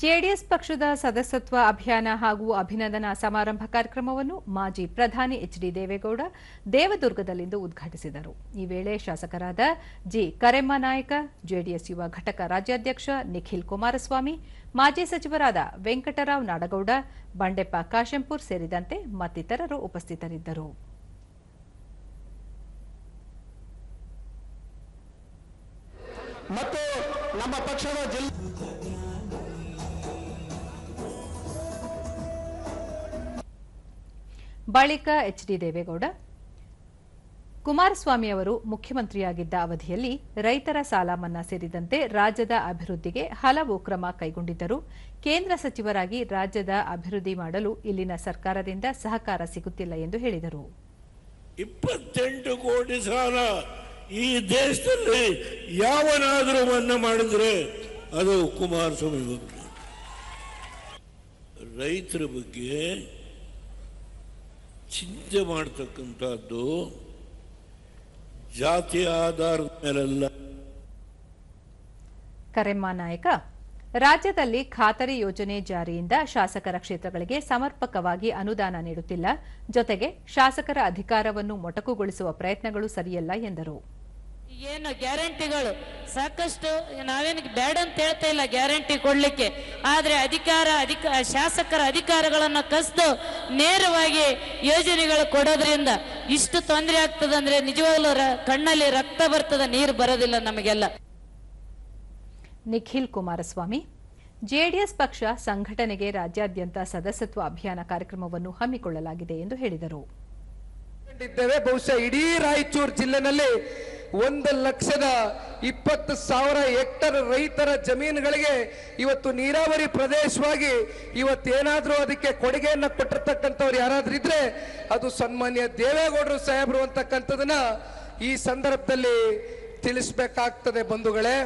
JDS ಪಕ್ಷದ ಸದಸ್ಯತ್ವ ಅಭಿಯಾನ ಹಾಗೂ ಅಭಿನಂದನಾ ಸಮಾರಂಭ ಕಾರ್ಯಕ್ರಮವನ್ನು ಮಾಜಿ ಪ್ರಧಾನಿ ಎಚ್ ಡಿ ದೇವೇಗೌಡ ದೇವದುರ್ಗದಲ್ಲಿಂದು ಉದ್ಘಾಟಿಸಿದರು. ಈ ವೇಳೆ ಶಾಸಕರಾದ ಜಿ. ಕರೆಮ್ಮ ನಾಯಕ, ಜೆಡಿಎಸ್ ಯುವ ಘಟಕ ರಾಜ್ಯಾಧ್ಯಕ್ಷ ನಿಖಿಲ್ ಕುಮಾರಸ್ವಾಮಿ, ಮಾಜಿ ಸಚಿವರಾದ ವೆಂಕಟರಾವ್ ನಾಡಗೌಡ, ಬಂಡೆಪ್ಪ ಕಾಶೆಂಪೂರ್ ಸೇರಿದಂತೆ ಮತ್ತಿತರರು ಉಪಸ್ಥಿತರಿದ್ದರು. ಮತ್ತು ನಮ್ಮ ಪಕ್ಷದ ಬಳಿಕ ಎಚ್ ಡಿ ದೇವೇಗೌಡ, ಕುಮಾರಸ್ವಾಮಿ ಅವರು ಮುಖ್ಯಮಂತ್ರಿಯಾಗಿದ್ದ ಅವಧಿಯಲ್ಲಿ ರೈತರ ಸಾಲ ಮನ್ನಾ ಸೇರಿದಂತೆ ರಾಜ್ಯದ ಅಭಿವೃದ್ಧಿಗೆ ಹಲವು ಕ್ರಮ ಕೈಗೊಂಡಿದ್ದರು. ಕೇಂದ್ರ ಸಚಿವರಾಗಿ ರಾಜ್ಯದ ಅಭಿವೃದ್ಧಿ ಮಾಡಲು ಇಲ್ಲಿನ ಸರ್ಕಾರದಿಂದ ಸಹಕಾರ ಸಿಗುತ್ತಿಲ್ಲ ಎಂದು ಹೇಳಿದರು. ಇಪ್ಪತ್ತೆಂಟು ಕೋಟಿ ಸಾಲ ಈ ದೇಶದಲ್ಲಿ ಯಾವನಾದರೂ ಮನ್ನಾ ಮಾಡಿದ್ರೆ ಅದು ಕುಮಾರಸ್ವಾಮಿ ಬಗ್ಗೆ. ರೈತರ ಬಗ್ಗೆ ಚಿಂತೆ ಮಾಡ್ತಕ್ಕಂಥದ್ದು ಜಾತಿ ಆಧಾರದ ಮೇಲೆಲ್ಲ. ಕರೆಮ್ಮ ನಾಯಕ, ರಾಜ್ಯದಲ್ಲಿ ಖಾತರಿ ಯೋಜನೆ ಜಾರಿಯಿಂದ ಶಾಸಕರ ಕ್ಷೇತ್ರಗಳಿಗೆ ಸಮರ್ಪಕವಾಗಿ ಅನುದಾನ ನೀಡುತ್ತಿಲ್ಲ. ಜೊತೆಗೆ ಶಾಸಕರ ಅಧಿಕಾರವನ್ನು ಮೊಟಕುಗೊಳಿಸುವ ಪ್ರಯತ್ನಗಳು ಸರಿಯಲ್ಲ ಎಂದರು. ಏನು ಗ್ಯಾರಂಟಿಗಳು? ಸಾಕಷ್ಟು ನಾವೇನು ಬೇಡ ಅಂತ ಹೇಳ್ತಾ ಇಲ್ಲ ಗ್ಯಾರಂಟಿ ಕೊಡ್ಲಿಕ್ಕೆ. ಆದ್ರೆ ಅಧಿಕಾರ ಅಧಿಕ ಶಾಸಕರ ಅಧಿಕಾರಗಳನ್ನು ಕಸಿದು ನೇರವಾಗಿ ಯೋಜನೆಗಳು ಕೊಡೋದ್ರಿಂದ ಇಷ್ಟು ತೊಂದರೆ ಆಗ್ತದಂದ್ರೆ ನಿಜವಾಗ್ಲೂ ರ- ಕಣ್ಣಲ್ಲಿ ರಕ್ತ ಬರ್ತದ ನೀರು ಬರೋದಿಲ್ಲ ನಮಗೆಲ್ಲ. ನಿಖಿಲ್ ಕುಮಾರಸ್ವಾಮಿ ಜೆಡಿಎಸ್ ಪಕ್ಷ ಸಂಘಟನೆಗೆ ರಾಜ್ಯಾದ್ಯಂತ ಸದಸ್ಯತ್ವ ಅಭಿಯಾನ ಕಾರ್ಯಕ್ರಮವನ್ನು ಹಮ್ಮಿಕೊಳ್ಳಲಾಗಿದೆ ಎಂದು ಹೇಳಿದರು. ಇದ್ದೇವೆ ಬಹುಶಃ ಇಡೀ ರಾಯಚೂರು ಜಿಲ್ಲೆನಲ್ಲಿ ಒಂದು ಲಕ್ಷದ ಇಪ್ಪತ್ತು ಸಾವಿರ ಹೆಕ್ಟರ್ ರೈತರ ಜಮೀನುಗಳಿಗೆ ಇವತ್ತು ನೀರಾವರಿ ಪ್ರದೇಶವಾಗಿ ಇವತ್ತೇನಾದರೂ ಅದಕ್ಕೆ ಕೊಡುಗೆಯನ್ನು ಕೊಟ್ಟಿರ್ತಕ್ಕಂಥವ್ರು ಯಾರಾದ್ರೂ ಇದ್ರೆ ಅದು ಸನ್ಮಾನ್ಯ ದೇವೇಗೌಡರು ಸಾಹೇಬರು ಅಂತಕ್ಕಂಥದನ್ನ ಈ ಸಂದರ್ಭದಲ್ಲಿ ತಿಳಿಸ್ಬೇಕಾಗ್ತದೆ ಬಂಧುಗಳೇ.